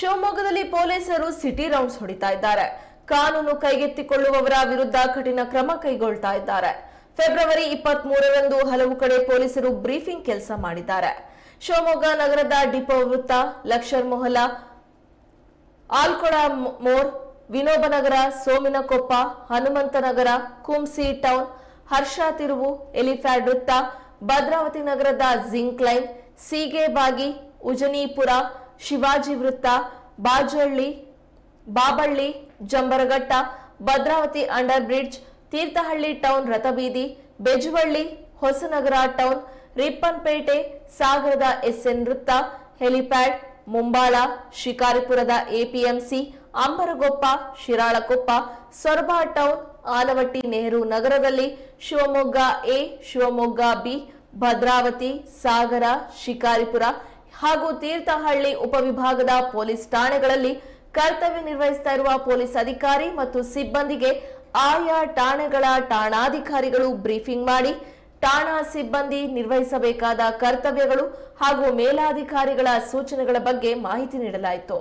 ಶಿವಮೊಗ್ಗದಲ್ಲಿ ಪೊಲೀಸರು city rounds ಹೊಡಿತಾ ಇದ್ದಾರೆ. ಕಾನೂನು ಕೈಗೆತ್ತಿಕೊಳ್ಳುವವರ ವಿರುದ್ಧ ಕಠಿಣ ಕ್ರಮ ಕೈಗೊಳ್ತಾ ಇದ್ದಾರೆ. ಫೆಬ್ರವರಿ ಇಪ್ಪತ್ತ್ ಮೂರರಂದು ಹಲವು ಕಡೆ ಪೊಲೀಸರು ಬ್ರೀಫಿಂಗ್ ಕೆಲಸ ಮಾಡಿದ್ದಾರೆ. ಶಿವಮೊಗ್ಗ ನಗರದ ಡಿಪೋ ವೃತ್ತ, ಲಕ್ಷರ್ ಮೊಹಲಾ ವಿನೋಬ ಮೋರ್ ವಿನೋಬನಗರ ಸೋಮಿನಕೊಪ್ಪ, ಹನುಮಂತನಗರ, ಕುಂಸಿ ಟೌನ್, ಹರ್ಷ ತಿರುವು, ಎಲಿಫ್ಯಾಡ್ ವೃತ್ತ, ಭದ್ರಾವತಿ ನಗರದ ಜಿಂಕ್ ಲೈನ್, ಸೀಗೆಬಾಗಿ, ಉಜನೀಪುರ ಶಿವಾಜಿ ವೃತ್ತ, Bajalli, Baballi, Jambaraghatta, Bhadravathi under bridge Thirthahalli town Rathabeedi, Bejuvalli, Hosanagara town, Rippanpete, ಸಾಗರದ ಎಸ್ಎನ್ ವೃತ್ತ, ಹೆಲಿಪ್ಯಾಡ್, ಮುಂಬಾಳ, ಶಿಕಾರಿಪುರದ ಎಪಿಎಂಸಿ, ಅಂಬರಗೊಪ್ಪ, ಶಿರಾಳಕೊಪ್ಪ, ಸೊರಬ ಟೌನ್ ಆಲವಟ್ಟಿ ನೆಹರು ನಗರದಲ್ಲಿ ಶಿವಮೊಗ್ಗ ಎ, ಶಿವಮೊಗ್ಗ ಬಿ, ಭದ್ರಾವತಿ, ಸಾಗರ, ಶಿಕಾರಿಪುರ ಹಾಗೂ ತೀರ್ಥಹಳ್ಳಿ ಉಪವಿಭಾಗದ ಪೊಲೀಸ್ ಠಾಣೆಗಳಲ್ಲಿ ಕರ್ತವ್ಯ ನಿರ್ವಹಿಸ್ತಾ ಇರುವ ಪೊಲೀಸ್ ಅಧಿಕಾರಿ ಮತ್ತು ಸಿಬ್ಬಂದಿಗೆ ಆಯಾ ಠಾಣೆಗಳ ಠಾಣಾಧಿಕಾರಿಗಳು ಬ್ರೀಫಿಂಗ್ ಮಾಡಿ ಠಾಣಾ ಸಿಬ್ಬಂದಿ ನಿರ್ವಹಿಸಬೇಕಾದ ಕರ್ತವ್ಯಗಳು ಹಾಗೂ ಮೇಲಾಧಿಕಾರಿಗಳ ಸೂಚನೆಗಳ ಬಗ್ಗೆ ಮಾಹಿತಿ ನೀಡಲಾಯಿತು.